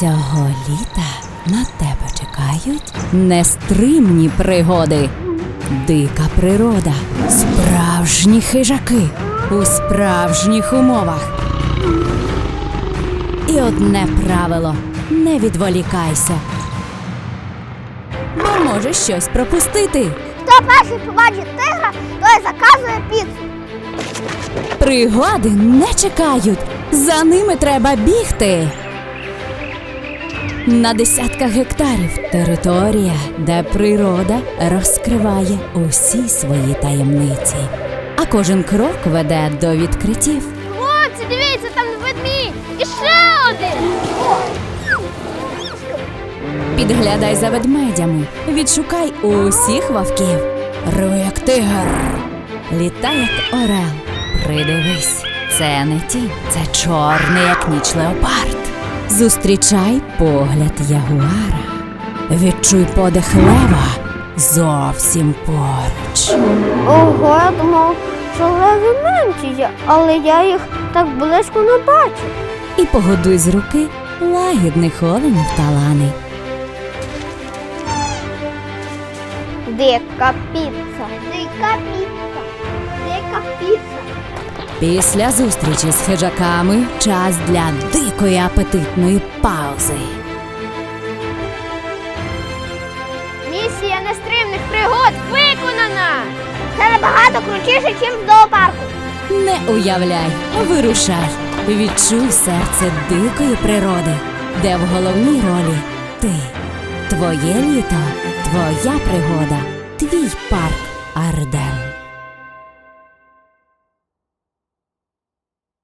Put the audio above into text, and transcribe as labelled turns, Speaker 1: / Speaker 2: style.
Speaker 1: Цього літа на тебе чекають нестримні пригоди, дика природа, справжні хижаки у справжніх умовах. І одне правило не відволікайся. Бо можеш щось пропустити.
Speaker 2: Хто перший побачить тигра, той заказує піцу.
Speaker 1: Пригоди не чекають. За ними треба бігти. На десятках гектарів територія, де природа розкриває усі свої таємниці. А кожен крок веде до відкриттів.
Speaker 2: Хлопці, дивіться, там ведмідь! І ще один!
Speaker 1: Підглядай за ведмедями, відшукай усіх вовків. Руй як тигр, літай як орел. Придивись, це не тінь, це чорний, як ніч леопард. Зустрічай погляд ягуара. Відчуй подих лева зовсім поруч.
Speaker 2: Ого, я думав, що леви менші є, але я їх так близько не бачу.
Speaker 1: І погодуй з руки лагідних оленів та лани.
Speaker 2: Дика піца. Дика піца. Дика піца.
Speaker 1: Після зустрічі з хижаками час для дикої апетитної паузи.
Speaker 2: Місія нестримних пригод виконана! Це набагато крутіше, ніж в зоопарку.
Speaker 1: Не уявляй, вирушай. Відчуй серце дикої природи, де в головній ролі ти. Твоє літо, твоя пригода, твій парк Арден.